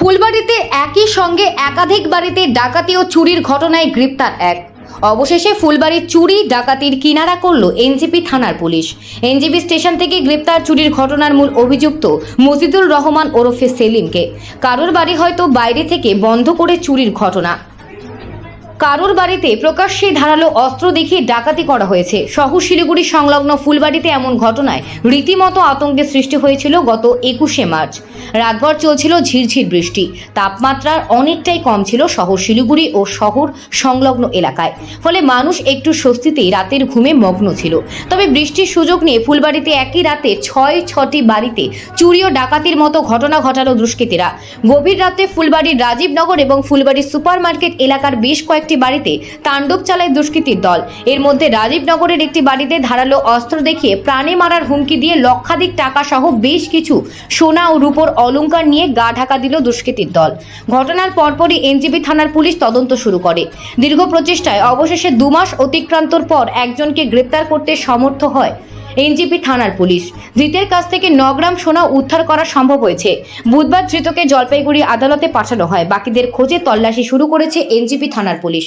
ফুলবাড়িতে একই সঙ্গে একাধিক বাড়িতে ডাকাতি ও চুরির ঘটনায় গ্রেপ্তার এক। অবশেষে ফুলবাড়ির চুরি ডাকাতির কিনারা করল এনজিপি থানার পুলিশ। এনজিপি স্টেশন থেকে গ্রেপ্তার চুরির ঘটনার মূল অভিযুক্ত মজিদুর রহমান ওরফে সেলিমকে। কারোর বাড়ি হয়তো বাইরে থেকে বন্ধ করে চুরির ঘটনা। কারোর বাড়িতে প্রকাশ্যে ধারালো অস্ত্র দেখিয়ে ডাকাতি করা হয়েছে। শহর শিলিগুড়ি সংলগ্ন ফুলবাড়িতে এমন ঘটনায় রীতিমতো আতঙ্কের সৃষ্টি হয়েছিল গত একুশে মার্চ। রাতভর চলছিল ঝিরঝির বৃষ্টি। তাপমাত্রার অনেকটাই কম ছিল শহর শিলিগুড়ি ও শহর সংলগ্ন এলাকায়। ফলে মানুষ একটু স্বস্তিতেই রাতের ঘুমে মগ্ন ছিল। তবে বৃষ্টির সুযোগ নিয়ে ফুলবাড়িতে একই রাতে ছয়, ছটি বাড়িতে চুরি ও ডাকাতির মতো ঘটনা ঘটালো দুষ্কৃতীরা। গভীর রাতে ফুলবাড়ির রাজীবনগর এবং ফুলবাড়ির সুপার মার্কেট এলাকার বেশ কয়েকটি বাড়িতে তাণ্ডব চালায় দুষ্কৃতীর দল। এর মধ্যে রাজীবনগরের একটি বাড়িতে ধারালো অস্ত্র দেখিয়ে প্রাণে মারার হুমকি দিয়ে লক্ষাধিক টাকা সহ বেশ কিছু সোনা ও রূপোর অলংকার নিয়ে গা ঢাকা দিল দুষ্কৃতীর দল। ঘটনার পরপরই এনজিবি থানার পুলিশ তদন্ত শুরু করে। দীর্ঘ প্রচেষ্টায় অবশেষে দু মাস অতিক্রান্তর পর একজনকে গ্রেপ্তার করতে সমর্থ হয় এনজিপি থানার পুলিশ। ধৃতের কাছ থেকে নগ্রাম গ্রাম সোনা উদ্ধার করা সম্ভব হয়েছে। বুধবার ধৃতকে জলপাইগুড়ি আদালতে পাঠানো হয়। বাকিদের খোঁজে তল্লাশি শুরু করেছে এনজিপি থানার পুলিশ।